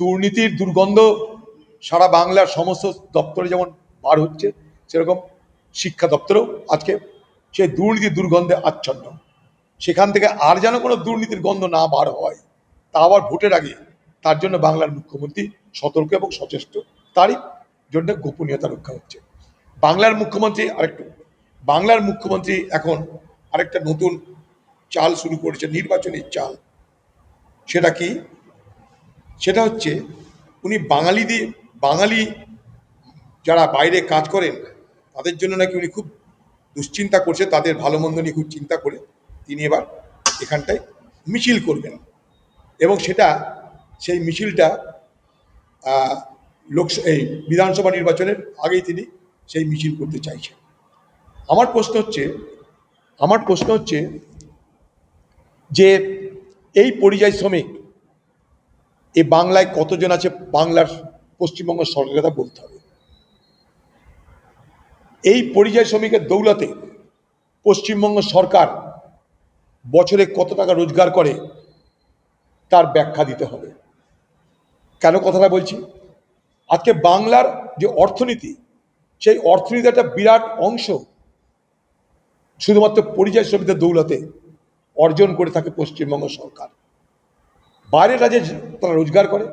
দুর্নীতির দুর্গন্ধ সারা বাংলার সমস্ত দপ্তরে যেমন বার হচ্ছে, সেরকম শিক্ষা দপ্তরেও আজকে সেই দুর্নীতির দুর্গন্ধে আচ্ছন্ন। সেখান থেকে আর যেন কোনো দুর্নীতির গন্ধ না বার হয়, তা আবার ভোটের আগে। তার জন্য বাংলার মুখ্যমন্ত্রী সতর্ক এবং সচেষ্ট। তারই জন্য গোপনীয়তা রক্ষা হচ্ছে। বাংলার মুখ্যমন্ত্রী আরেকটু। বাংলার মুখ্যমন্ত্রী এখন আরেকটা নতুন চাল শুরু করেছে, নির্বাচনী চাল। সেটা কি? সেটা হচ্ছে উনি বাঙালিদের বাঙালি যারা বাইরে কাজ করেন, তাদের জন্য নাকি উনি খুব দুশ্চিন্তা করছে, তাদের ভালো মন্দ নিয়ে খুব চিন্তা করে তিনি এবার এখানটায় মিছিল করবেন। এবং সেটা, সেই মিছিলটা লোকস, এই বিধানসভা নির্বাচনের আগেই তিনি সেই মিছিল করতে চাইছেন। আমার প্রশ্ন হচ্ছে, আমার প্রশ্ন হচ্ছে যে এই পরিযায়ী শ্রমিক এই বাংলায় কতজন আছে বাংলার পশ্চিমবঙ্গ সরকারের কথা বলতে হবে। এই পরিযায়ী শ্রমিকের দৌলতে পশ্চিমবঙ্গ সরকার বছরে কত টাকা রোজগার করে তার ব্যাখ্যা দিতে হবে। কেন কথাটা বলছি? আজকে বাংলার যে অর্থনীতি, সেই অর্থনীতির একটা বিরাট অংশ শুধুমাত্র পরিযায়ী শ্রমিকদের দৌলতে অর্জন করে থাকে পশ্চিমবঙ্গ সরকার। বাইরের রাজ্যে তারা রোজগার করে,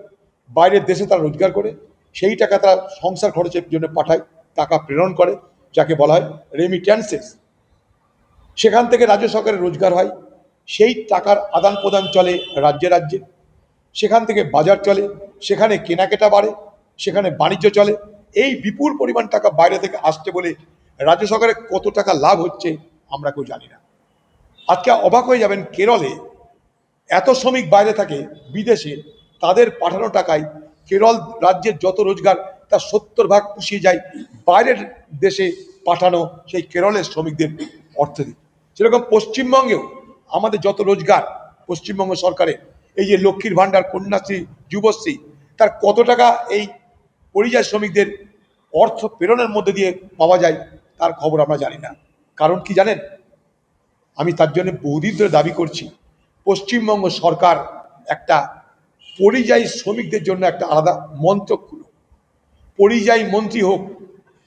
বাইরের দেশে তারা রোজগার করে, সেই টাকা তারা সংসার খরচের জন্য পাঠায়, টাকা প্রেরণ করে, যাকে বলা হয় রেমিট্যান্সেস সেখান থেকে রাজ্য সরকারের রোজগার হয়, সেই টাকার আদান প্রদান চলে রাজ্যে রাজ্যে। সেখান থেকে বাজার চলে, সেখানে কেনাকাটা বাড়ে, সেখানে বাণিজ্য চলে। এই বিপুল পরিমাণ টাকা বাইরে থেকে আসছে বলে রাজ্য সরকারের কত টাকা লাভ হচ্ছে আমরা কেউ জানি না। আজকে অবাক হয়ে যাবেন কেরলে এত শ্রমিক বাইরে থাকে বিদেশে, তাদের পাঠানো টাকায় কেরল রাজ্যের যত রোজগার তার সত্তর ভাগ পুষিয়ে যায় বাইরের দেশে পাঠানো সেই কেরলের শ্রমিকদের অর্থ অর্থনীতি সেরকম পশ্চিমবঙ্গেও আমাদের যত রোজগার পশ্চিমবঙ্গ সরকারের এই যে লক্ষ্মীর ভাণ্ডার, কন্যাশ্রী, যুবশ্রী, তার কত টাকা এই পরিযায়ী শ্রমিকদের অর্থ প্রেরণের মধ্যে দিয়ে পাওয়া যায়, তার খবর আমরা জানি না। কারণ কি জানেন? আমি তার জন্য বহুদিন ধরে দাবি করছি পশ্চিমবঙ্গ সরকার একটা পরিযায়ী শ্রমিকদের জন্য একটা আলাদা মন্ত্রক খুলো। পরিযায়ী মন্ত্রী হোক,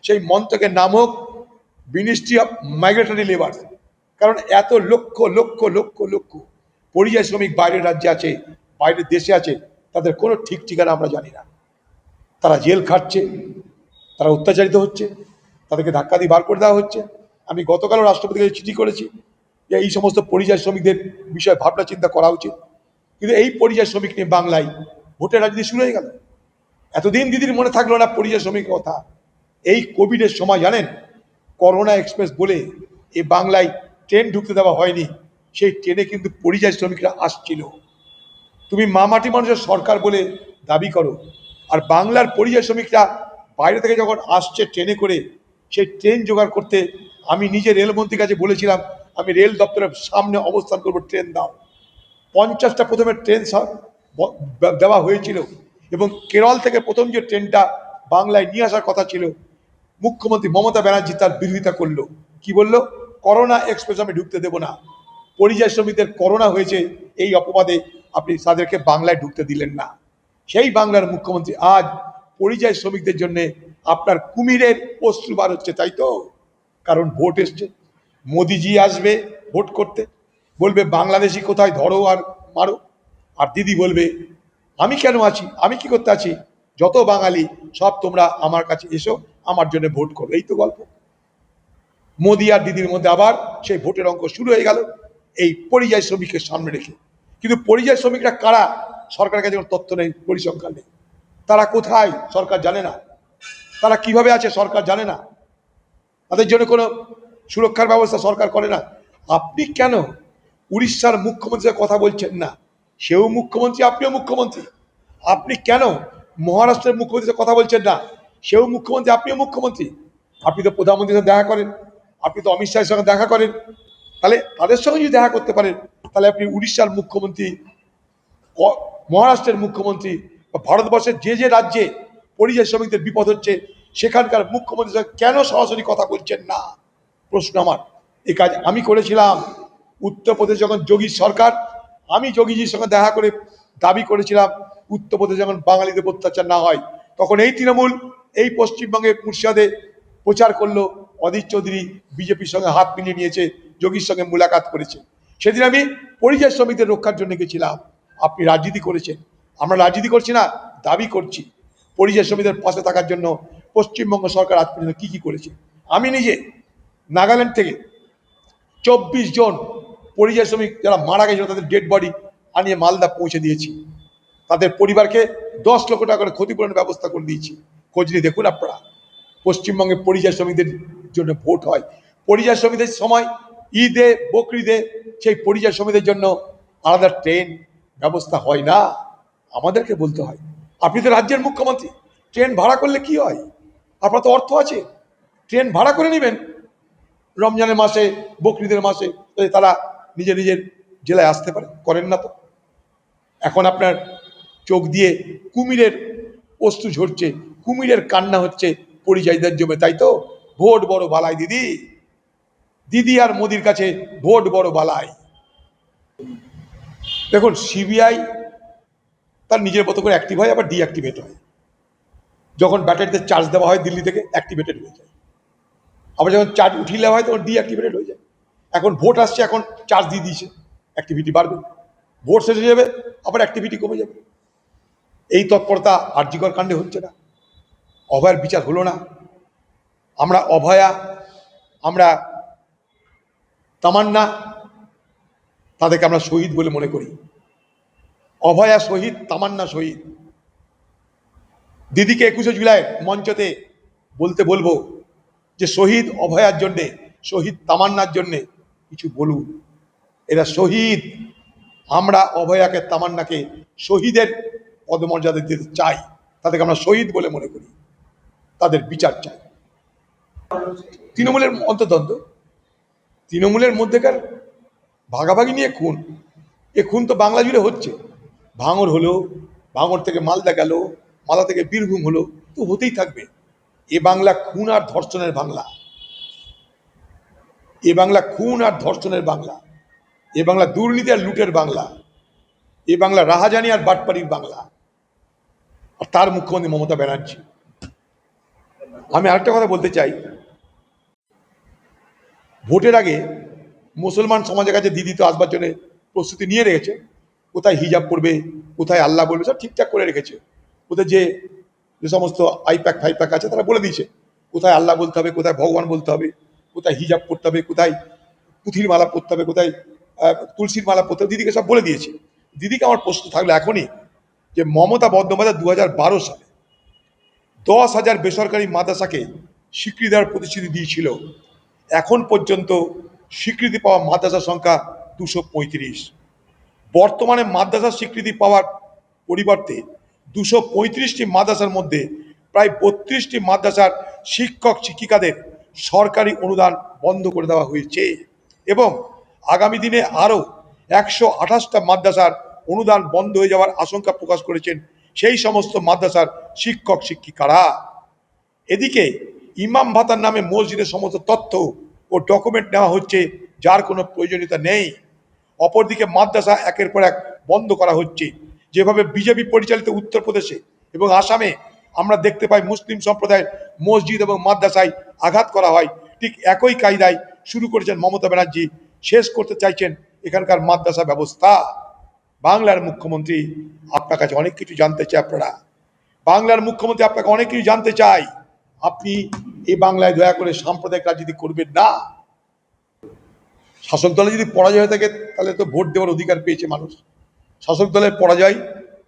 সেই মন্ত্রকের নাম হোক মিনিস্ট্রি অফ মাইগ্রেটরি লেবার কারণ এত লক্ষ লক্ষ লক্ষ লক্ষ পরিযায়ী শ্রমিক বাইরের রাজ্যে আছে, বাইরের দেশে আছে, তাদের কোনো ঠিক ঠিকানা আমরা জানি না। তারা জেল খাটছে, তারা অত্যাচারিত হচ্ছে, তাদেরকে ধাক্কা দিয়ে বার করে দেওয়া হচ্ছে। আমি গতকালও রাষ্ট্রপতিকে চিঠি করেছি যে এই সমস্ত পরিযায়ী শ্রমিকদের বিষয়ে ভাবনা চিন্তা করা উচিত। কিন্তু এই পরিযায়ী শ্রমিক নিয়ে বাংলায় ভোটের রাজনীতি শুরু হয়ে গেল। এতদিন দিদির মনে থাকল না পরিযায়ী শ্রমিকের কথা। এই কোভিডের সময় জানেন, করোনা এক্সপ্রেস বলে এই বাংলায় ট্রেন ঢুকতে দেওয়া হয়নি। সেই ট্রেনে কিন্তু পরিযায়ী শ্রমিকরা আসছিল। তুমি মামাটি মানুষের সরকার বলে দাবি করো। আর বাংলার পরিযায়ী শ্রমিকরা বাইরে থেকে যখন আসছে ট্রেনে করে, সেই ট্রেন জোগাড় করতে আমি নিজে রেলমন্ত্রীর কাছে বলেছিলাম আমি রেল দপ্তরের সামনে অবস্থান করব, ট্রেন দাও। পঞ্চাশটা প্রথমে ট্রেন দেওয়া হয়েছিল এবং কেরল থেকে প্রথম যে ট্রেনটা বাংলায় নিয়ে আসার কথা ছিল, মুখ্যমন্ত্রী মমতা ব্যানার্জি তার বিরোধিতা করল। কি বলল? করোনা এক্সপ্রেস আমি ঢুকতে দেবো না। পরিযায়ী শ্রমিকদের করোনা হয়েছে, এই অপবাদে আপনি তাদেরকে বাংলায় ঢুকতে দিলেন না। সেই বাংলার মুখ্যমন্ত্রী আজ পরিযায়ী শ্রমিকদের জন্য আপনার কুমিরের অশ্রু বার হচ্ছে, তাই তো? কারণ ভোট এসছে। মোদিজি আসবে ভোট করতে। বলবে, বাংলাদেশি কোথায়? ধরো আর মারো। আর দিদি বলবে, আমি কেন আছি? আমি কি করতে আছি? যত বাঙালি, সব তোমরা আমার কাছে এসো, আমার জন্য ভোট করো। এই তো গল্প। মোদি আর দিদির মধ্যে আবার সেই ভোটের অঙ্ক শুরু হয়ে গেল এই পরিযায়ী শ্রমিকের সামনে রেখে। কিন্তু পরিযায়ী শ্রমিকরা কারা? সরকারের কাছে কোনো তথ্য নেই, পরিসংখ্যান নেই। তারা কোথায়? সরকার জানে না। তারা কীভাবে আছে? সরকার জানে না। তাদের জন্য কোনো সুরক্ষার ব্যবস্থা সরকার করে না। আপনি কেন উড়িষ্যার মুখ্যমন্ত্রীর কথা বলছেন না? সেও মুখ্যমন্ত্রী, আপনিও মুখ্যমন্ত্রী। আপনি কেন মহারাষ্ট্রের মুখ্যমন্ত্রীর কথা বলছেন না? সেও মুখ্যমন্ত্রী, আপনিও মুখ্যমন্ত্রী। আপনি তো প্রধানমন্ত্রীর সাথে দেখা করেন, আপনি তো অমিত শাহের সঙ্গে দেখা করেন। তাহলে তাদের সঙ্গে যদি দেখা করতে পারেন, তাহলে আপনি উড়িষ্যার মুখ্যমন্ত্রী মহারাষ্ট্রের মুখ্যমন্ত্রী বা ভারতবর্ষের যে যে রাজ্যে পরিযায়ী শ্রমিকদের বিপদ হচ্ছে, সেখানকার মুখ্যমন্ত্রী কেন সরাসরি কথা বলছেন না? প্রশ্ন আমার। এই কাজ আমি করেছিলাম। উত্তরপ্রদেশ যখন যোগী সরকার, আমি যোগীজির সঙ্গে দেখা করে দাবি করেছিলাম, উত্তরপ্রদেশে যখন বাঙালিদের অত্যাচার না হয়, তখন এই তৃণমূল, এই পশ্চিমবঙ্গে মুর্শিদাবাদে প্রচার করল। অধীর চৌধুরী বিজেপির সঙ্গে হাত মিলিয়ে নিয়েছে, যোগীর সঙ্গে মুলাকাত করেছে। সেদিন আমি পরিযায়ী শ্রমিকদের রক্ষার জন্য গেছিলাম। আপনি রাজনীতি করেছেন। আমরা রাজনীতি করছি না, দাবি করছি। পরিযায়ী শ্রমিকদের পাশে থাকার জন্য পশ্চিমবঙ্গ সরকার আজ পর্যন্ত কী কী করেছে? আমি নিজে নাগাল্যান্ড থেকে চব্বিশ জন পরিযায়ী শ্রমিক যারা মারা গেছিল, তাদের ডেড বডি আনিয়ে মালদা পৌঁছে দিয়েছি। তাদের পরিবারকে দশ লক্ষ টাকা করে ক্ষতিপূরণের ব্যবস্থা করে দিয়েছি। খোঁজ নিয়ে দেখুন আপনারা, পশ্চিমবঙ্গে পরিযায়ী শ্রমিকদের জন্য ভোট হয়। পরিযায়ী শ্রমিকদের সময় ঈদে, বকরিদে সেই পরিযায়ী শ্রমিকদের জন্য আলাদা ট্রেন ব্যবস্থা হয় না। আমাদেরকে বলতে হয়, আপনি তো রাজ্যের মুখ্যমন্ত্রী, ট্রেন ভাড়া করলে কি হয়? আপনার তো অর্থ আছে। ট্রেন ভাড়া করে নেবেন রমজানের মাসে, বকরিদের মাসে তারা নিজের নিজের জেলায় আসতে পারে। করেন না তো। এখন আপনার চোখ দিয়ে কুমিরের অস্তু ঝরছে, কুমিরের কান্না হচ্ছে পরিযায়ীদের জমে, তাই তো? ভোট বড় বালাই, দিদি। দিদি আর মোদির কাছে ভোট বড় বালাই। দেখুন, সিবিআই তার নিজের মতো করে অ্যাক্টিভ হয়, আবার ডিঅ্যাক্টিভেট হয়। যখন ব্যাটারিতে চার্জ দেওয়া হয় দিল্লি থেকে অ্যাক্টিভেটেড হয়ে যায়। আবার যখন চার্জ উঠিয়ে হয় তখন ডিঅ্যাক্টিভেটেড হয়ে যায়। এখন ভোট আসছে, এখন চার্জ দিয়ে দিয়েছে। অ্যাক্টিভিটি বাড়বে। ভোট শেষ হয়ে যাবে, আবার অ্যাক্টিভিটি কমে যাবে। এই তৎপরতা আর্যিকর কাণ্ডে হচ্ছে না। অভয়ের বিচার হলো না। আমরা অভয়া, আমরা তামান্না, তাদেরকে আমরা শহীদ বলে মনে করি। অভয়া শহীদ, তামান্না শহীদ। দিদিকে একুশে জুলাই মঞ্চতে বলতে বলব যে শহীদ অভয়ার জন্যে, শহীদ তামান্নার জন্যে কিছু বলুন। এরা শহীদ। আমরা অভয়াকে, তামান্নাকে শহীদের পদমর্যাদা দিতে চাই। তাদেরকে আমরা শহীদ বলে মনে করি। তাদের বিচার চাই। তৃণমূলের অন্তর্দ্বন্দ্ব। তৃণমূলের মধ্যেকার ভাগাভাগি নিয়ে খুন। এ খুন তো বাংলা জুড়ে হচ্ছে। ভাঙর হলো, ভাঙর থেকে মালদা গেল, মালদা থেকে বীরভূম হলো, তো হতেই থাকবে। এ বাংলা খুন আর ধর্ষণের বাংলা। এ বাংলা খুন আর ধর্ষণের বাংলা। এ বাংলা দুর্নীতি আর লুটের বাংলা। এ বাংলা রাহাজানি আর বাটপাড়ির বাংলা। আর তার মুখ্যমন্ত্রী মমতা ব্যানার্জি। আমি আরেকটা কথা বলতে চাই। ভোটের আগে মুসলমান সমাজের কাছে দিদি তো আসবার জন্য প্রস্তুতি নিয়ে রেখেছে। কোথায় হিজাব করবে কোথায় আল্লাহ বলবে, সব ঠিকঠাক করে রেখেছে। ওদের যে যে সমস্ত আইপ্যাক, ফাইপ্যাক আছে, তারা বলে দিয়েছে। কোথায় আল্লাহ বলতে হবে, কোথায় ভগবান বলতে হবে, কোথায় হিজাব পড়তে হবে, কোথায় পুঁথির মালা পরতে হবে, কোথায় তুলসীর মালা পরতে হবে, দিদিকে সব বলে দিয়েছে। দিদিকে আমার প্রশ্ন থাকল এখনই যে মমতা বন্দ্যোপাধ্যায় দু হাজার বারো সালে দশ হাজার বেসরকারি মাদ্রাসাকে স্বীকৃতি দেওয়ার প্রতিশ্রুতি দিয়েছিল। এখন পর্যন্ত স্বীকৃতি পাওয়া মাদ্রাসার সংখ্যা দুশো পঁয়ত্রিশ। বর্তমানে মাদ্রাসার স্বীকৃতি পাওয়ার পরিবর্তে দুশো পঁয়ত্রিশটি মাদ্রাসার মধ্যে প্রায় বত্রিশটি মাদ্রাসার শিক্ষক, শিক্ষিকাদের সরকারি অনুদান বন্ধ করে দেওয়া হয়েছে। এবং আগামী দিনে আরও একশো আঠাশটা মাদ্রাসার অনুদান বন্ধ হয়ে যাওয়ার আশঙ্কা প্রকাশ করেছেন সেই সমস্ত মাদ্রাসার শিক্ষক, শিক্ষিকারা। এদিকে ইমাম ভাতার নামে মসজিদের সমস্ত তথ্য ও ডকুমেন্ট নেওয়া হচ্ছে, যার কোনো প্রয়োজনীয়তা নেই। অপরদিকে মাদ্রাসা একের পর এক বন্ধ করা হচ্ছে। যেভাবে বিজেপি পরিচালিত উত্তরপ্রদেশে এবং আসামে আমরা দেখতে পাই মুসলিম সম্প্রদায়ের মসজিদ এবং মাদ্রাসায় আঘাত করা হয়, ঠিক একই কায়দায় শুরু করেছেন মমতা ব্যানার্জি, শেষ করতে চাইছেন এখানকার মাদ্রাসা ব্যবস্থা। বাংলার মুখ্যমন্ত্রী আপনার কাছে অনেক কিছু জানতে চাই আপনারা। বাংলার মুখ্যমন্ত্রী আপনাকে অনেক কিছু জানতে চাই। আপনি এই বাংলায় দয়া করে সাম্প্রদায়িক রাজনীতি করবেন না। শাসক দলে যদি পরাজয় হয়ে থাকে, তাহলে তো ভোট দেওয়ার অধিকার পেয়েছে মানুষ। শাসক দলের পরাজয়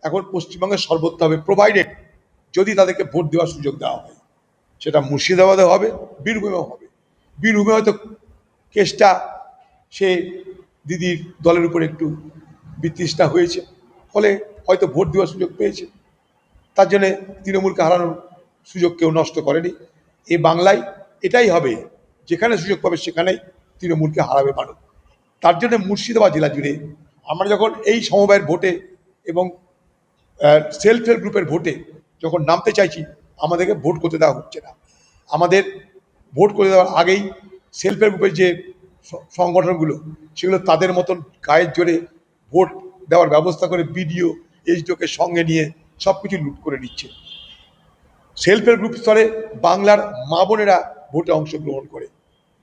এখন পশ্চিমবঙ্গের সর্বত্র হবে প্রোভাইডেড যদি তাদেরকে ভোট দেওয়ার সুযোগ দেওয়া হয়। সেটা মুর্শিদাবাদে হবে, বীরভূমেও হবে। বীরভূমে হয়তো কেসটা সে দিদির দলের উপর একটু বিতৃষ্ণা হয়েছে, ফলে হয়তো ভোট দেওয়ার সুযোগ পেয়েছে। তার জন্যে তৃণমূলকে হারানোর সুযোগ কেউ নষ্ট করেনি। এ বাংলায় এটাই হবে, যেখানে সুযোগ পাবে সেখানেই তৃণমূলকে হারাবে মানুষ। তার জন্য মুর্শিদাবাদ জেলা জুড়ে আমরা যখন এই সমবায়ের ভোটে এবং সেলফ হেল্প গ্রুপের ভোটে যখন নামতে চাইছি, আমাদেরকে ভোট করতে দেওয়া হচ্ছে না। আমাদের ভোট করে দেওয়ার আগেই সেলফ হেল্প গ্রুপের যে সংগঠনগুলো, সেগুলো তাদের মতন গায়ের জোরে ভোট দেওয়ার ব্যবস্থা করে বিডিও, এইচডিওকে সঙ্গে নিয়ে সব কিছু লুট করে নিচ্ছে। সেলফ হেল্প গ্রুপ স্তরে বাংলার মা বোনেরা ভোটে অংশগ্রহণ করে।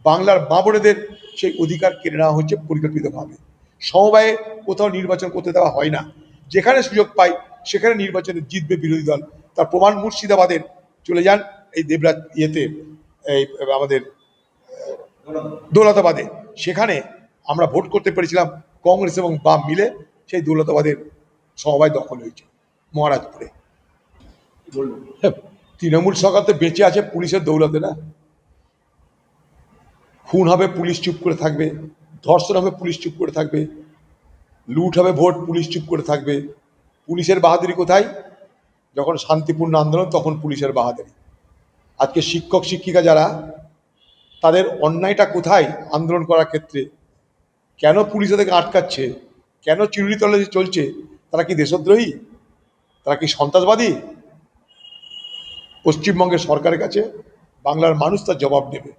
বাংলার মা বোনেদের সেই অধিকার কেড়ে নেওয়া হচ্ছে পরিকল্পিতভাবে। সমবায়ে কোথাও নির্বাচন করতে দেওয়া হয় না। যেখানে সুযোগ পায় সেখানে নির্বাচনে জিতবে বিরোধী দল। তার প্রমাণ মুর্শিদাবাদের চলে যান এই দেবরাজ ইয়েতে এই আমাদের দৌলতাবাদে। সেখানে আমরা ভোট করতে পেরেছিলাম কংগ্রেস এবং বাম মিলে। সেই দৌলতাবাদের সমবায় দখল হয়েছে মহারাজপুরে। হ্যাঁ, তৃণমূল সরকার তো বেঁচে আছে পুলিশের দৌলতে না? খুন হবে পুলিশ চুপ করে থাকবে। ধর্ষণ হবে, পুলিশ চুপ করে থাকবে। লুট হবে, ভোট, পুলিশ চুপ করে থাকবে। পুলিশের বাহাদুরি কোথায়? যখন শান্তিপূর্ণ আন্দোলন, তখন পুলিশের বাহাদুরি। আজকে শিক্ষক, শিক্ষিকা যারা, তাদের অন্যায়টা কোথায় আন্দোলন করার ক্ষেত্রে? কেন পুলিশ তাদেরকে আটকাচ্ছে? কেন চিরুনি তলে চলছে? তারা কি দেশদ্রোহী? তারা কি সন্ত্রাসবাদী? পশ্চিমবঙ্গের সরকারের কাছে বাংলার মানুষ তার জবাব দেবে।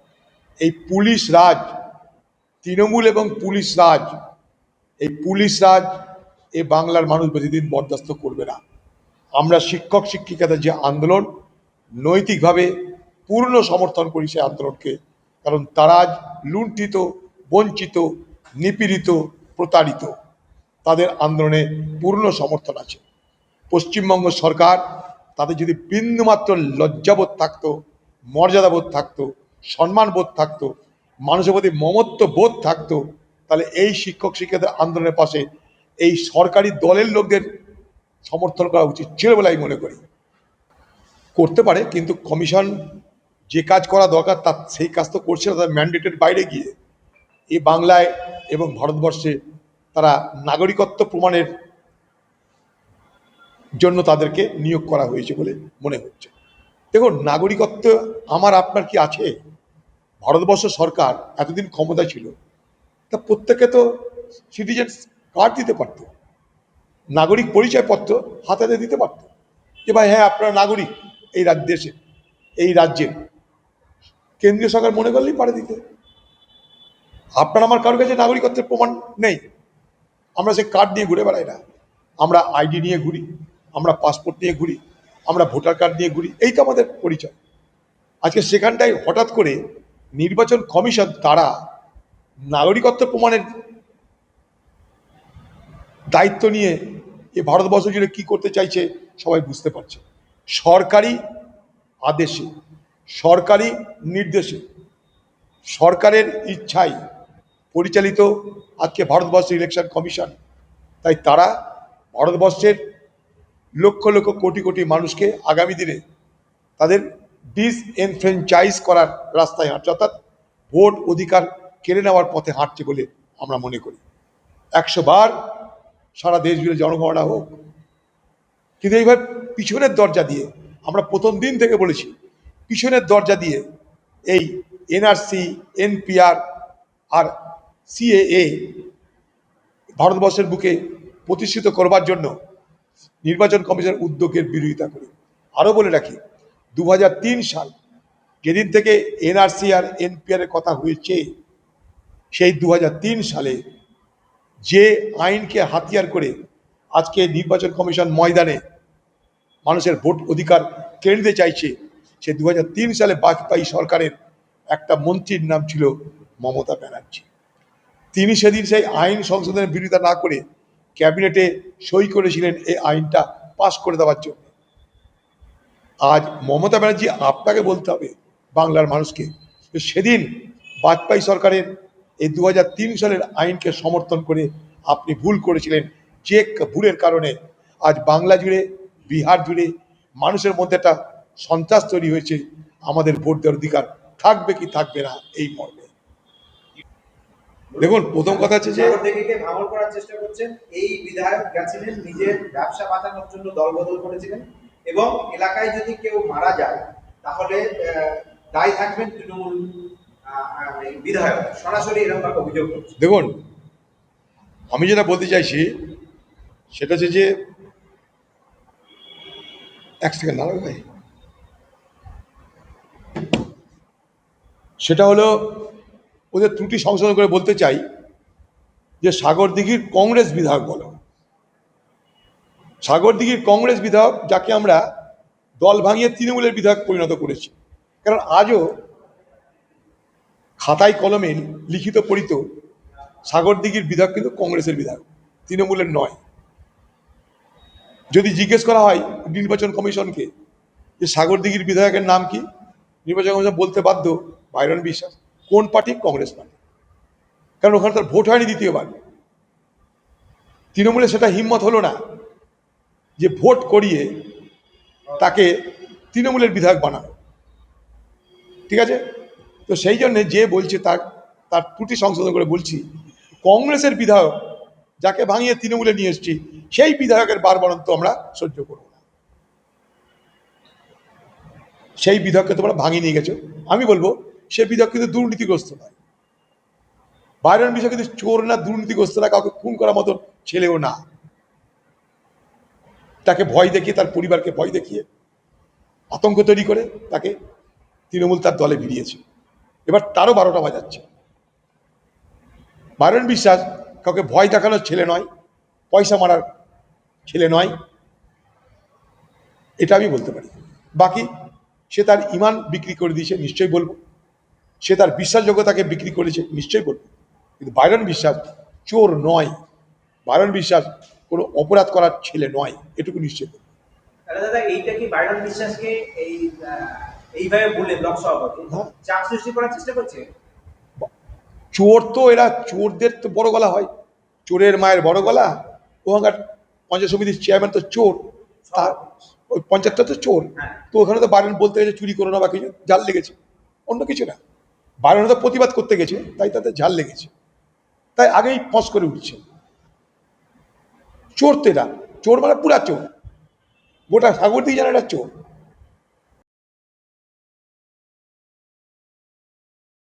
এই পুলিশ রাজ তৃণমূল এবং পুলিশ রাজ, এই পুলিশ রাজ এ বাংলার মানুষ বেশিদিন বরদাস্ত করবে না। আমরা শিক্ষক শিক্ষিকাদের যে আন্দোলন, নৈতিকভাবে পূর্ণ সমর্থন করি সেই আন্দোলনকে, কারণ তারা লুণ্ঠিত, বঞ্চিত, নিপীড়িত, প্রতারিত। তাদের আন্দোলনে পূর্ণ সমর্থন আছে। পশ্চিমবঙ্গ সরকার তাদের যদি বিন্দুমাত্র লজ্জাবোধ থাকতো, মর্যাদাবোধ থাকতো, সম্মানবোধ থাকতো মানুষের প্রতি মমত্ব বোধ থাকতো, তাহলে এই শিক্ষক শিক্ষকদের আন্দোলনের পাশে এই সরকারি দলের লোকদের সমর্থন করা উচিত ছিল বলে আমি মনে করি। করতে পারে, কিন্তু কমিশন যে কাজ করা দরকার তার সেই কাজ তো করছে না, তাদের ম্যান্ডেটের বাইরে গিয়ে। এই বাংলায় এবং ভারতবর্ষে তারা নাগরিকত্ব প্রমাণের জন্য তাদেরকে নিয়োগ করা হয়েছে বলে মনে হচ্ছে। দেখুন, নাগরিকত্ব আমার, আপনার কি আছে? ভারতবর্ষ সরকার এতদিন ক্ষমতা ছিল, তা প্রত্যেকে তো সিটিজেন কার্ড দিতে পারত, নাগরিক পরিচয়পত্র হাতে হাতে দিতে পারত যে ভাই হ্যাঁ আপনারা নাগরিক এই রাজ্য দেশে, এই রাজ্যের কেন্দ্রীয় সরকার মনে করলেই পারে দিতে। আপনার আমার কারোর কাছে নাগরিকত্বের প্রমাণ নেই। আমরা সে কার্ড নিয়ে ঘুরে বেড়াই না। আমরা আইডি নিয়ে ঘুরি, আমরা পাসপোর্ট নিয়ে ঘুরি, আমরা ভোটার কার্ড নিয়ে ঘুরি, এই তো আমাদের পরিচয়। আজকে সেখানটায় হঠাৎ করে নির্বাচন কমিশন তারা নাগরিকত্ব প্রমাণের দায়িত্ব নিয়ে এ ভারতবর্ষ জুড়ে কী করতে চাইছে সবাই বুঝতে পারছে। সরকারি আদেশে, সরকারি নির্দেশে সরকারের ইচ্ছায় পরিচালিত আজকে ভারতবর্ষের ইলেকশন কমিশন তাই তারা ভারতবর্ষের লক্ষ লক্ষ কোটি কোটি মানুষকে আগামী দিনে তাদের ডিসএনফ্রেঞ্চাইজ করার রাস্তায় হাঁটছে, অর্থাৎ ভোট অধিকার কেড়ে নেওয়ার পথে হাঁটছে বলে আমরা মনে করি। একশো বার সারা দেশ জুড়ে জনগণনা হোক, কিন্তু এইভাবে পিছনের দরজা দিয়ে, আমরা প্রথম দিন থেকে বলেছি, পিছনের দরজা দিয়ে এই এনআরসি, এনপিআর আর সিএএ ভারতবর্ষের বুকে প্রতিষ্ঠিত করবার জন্য নির্বাচন কমিশন উদ্যোগের বিরোধিতা করি। আরও বলে রাখি দু হাজার তিন সাল যেদিন থেকে এনআরসি আর এনপিআর কথা হয়েছে, সেই দু হাজার তিন সালে যে আইনকে হাতিয়ার করে আজকে নির্বাচন কমিশন ময়দানে মানুষের ভোট অধিকার কেড়ে নিতে চাইছে সে দু হাজার তিন সালে বাজপেয়ী সরকারের একটা মন্ত্রীর নাম ছিল মমতা ব্যানার্জি। তিনি সেদিন সেই আইন সংশোধনের বিরোধিতা না করে ক্যাবিনেটে সই করেছিলেন এই আইনটা পাশ করে দেওয়ার জন্য। আজ মমতা ব্যানার্জি আপনাকে বলতে হবে বাংলার মানুষকে সেদিন বাজপেয়ী সরকারের এই দু হাজার তিন সালের আইনকে সমর্থন করে আপনি ভুল করেছিলেন, যে ভুলের কারণে আজ বাংলা জুড়ে, বিহার জুড়ে মানুষের মধ্যে একটা সন্ত্রাস তৈরি হয়েছে, আমাদের ভোট দেওয়ার অধিকার থাকবে কি থাকবে না এই মর্মে। দেখুন, প্রথম কথা হচ্ছে যে এই বিধায়ক গেছিলেন, নিজের ব্যবসা বাঁচানোর জন্য দলবদল করেছিলেন। এবং এলাকায় যদি কেউ মারা যায়, তাহলে দায়ী থাকবেন তৃণমূল বিধায়ক। সরাসরি এরকম ভাবে অভিযোগ করছে। দেখুন, আমি যেটা বলতে চাইছি, সেটা হচ্ছে যে, এক সেকেন্ড ভাই। সেটা হলো, ওদের ত্রুটি সংশোধন করে বলতে চাই যে সাগর দিঘির কংগ্রেস বিধায়ক বলো। সাগরদিঘির কংগ্রেস বিধায়ক যাকে আমরা দল ভাঙিয়ে তৃণমূলের বিধায়ক পরিণত করেছি। কারণ আজও খাতায় কলমে লিখিত পড়িত সাগরদিঘির বিধায়ক কিন্তু কংগ্রেসের বিধায়ক, তৃণমূলের নয়। যদি জিজ্ঞেস করা হয় নির্বাচন কমিশনকে যে সাগরদিঘির বিধায়কের নাম কি, নির্বাচন কমিশন বলতে বাধ্য বাইরন বিশ্বাস, কোন পার্টি? কংগ্রেস পার্টি। কারণ ওখানে তার ভোট হয়নি দ্বিতীয়বার। তৃণমূলে সেটা হিম্মত হলো না। যে ভোট করিয়ে তাকে তৃণমূলের বিধায়ক বানানো ঠিক আছে? তো সেই জন্য যে বলছে তার তার ত্রুটি সংশোধন করে বলছি, কংগ্রেসের বিধায়ক যাকে ভাঙিয়ে তৃণমূলে নিয়ে এসেছি, সেই বিধায়কের বারবারন্ত আমরা সহ্য করব না। সেই বিধায়ককে তোমরা ভাঙিয়ে নিয়ে গেছো। আমি বলব, সে বিধায়ক কিন্তু দুর্নীতিগ্রস্ত নয়। বাইরের বিষয় কিন্তু চোর না, দুর্নীতিগ্রস্ত না, কাউকে খুন করার মতন ছেলেও না। তাকে ভয় দেখিয়ে, তার পরিবারকে ভয় দেখিয়ে আতঙ্ক তৈরি করে তাকে তৃণমূল তার দলে ভিড়িয়েছে। এবার তারও বারোটা বাজাচ্ছে। বারণ বিশ্বাস, কাউকে ভয় দেখানোর ছেলে নয়, পয়সা মারার ছেলে নয়, এটা আমি বলতে পারি। বাকি, সে তার ইমান বিক্রি করে দিয়েছে, নিশ্চয়ই বলব। সে তার বিশ্বাসযোগ্যতাকে বিক্রি করেছে, নিশ্চয়ই বলব। কিন্তু বাইরন বিশ্বাস চোর নয়। বাইরন বিশ্বাস কোনো অপরাধ করার ছেলে নয় এটুকু নিশ্চয় বলব। দাদা এইটা কি বাইরন বিশ্বাসকে এই এইভাবে বলে ব্লক সভাপতি? হ্যাঁ। চাপ সৃষ্টি করার চেষ্টা করছে? চোর তো এরা চোরদের তো বড় গলা হয়। চোরের মায়ের বড় গলা ওখানকার পঞ্চায়েত সমিতির চেয়ারম্যান তো চোর। তার ওই পঞ্চায়েতটা তো চোর। হ্যাঁ। তো ওখানে তো বারণ বলতে গেছে চুরি করো না বা কিছু জাল লেগেছে। অন্য কিছু না। বারণ তো প্রতিবাদ করতে গেছে তাই তাতে জাল লেগেছে। তাই আগেই ফস করে উঠছে। চোর তো এরা চোর মানে পুরা চোর। গোটা সাগর দিয়ে জানে এটা চোর।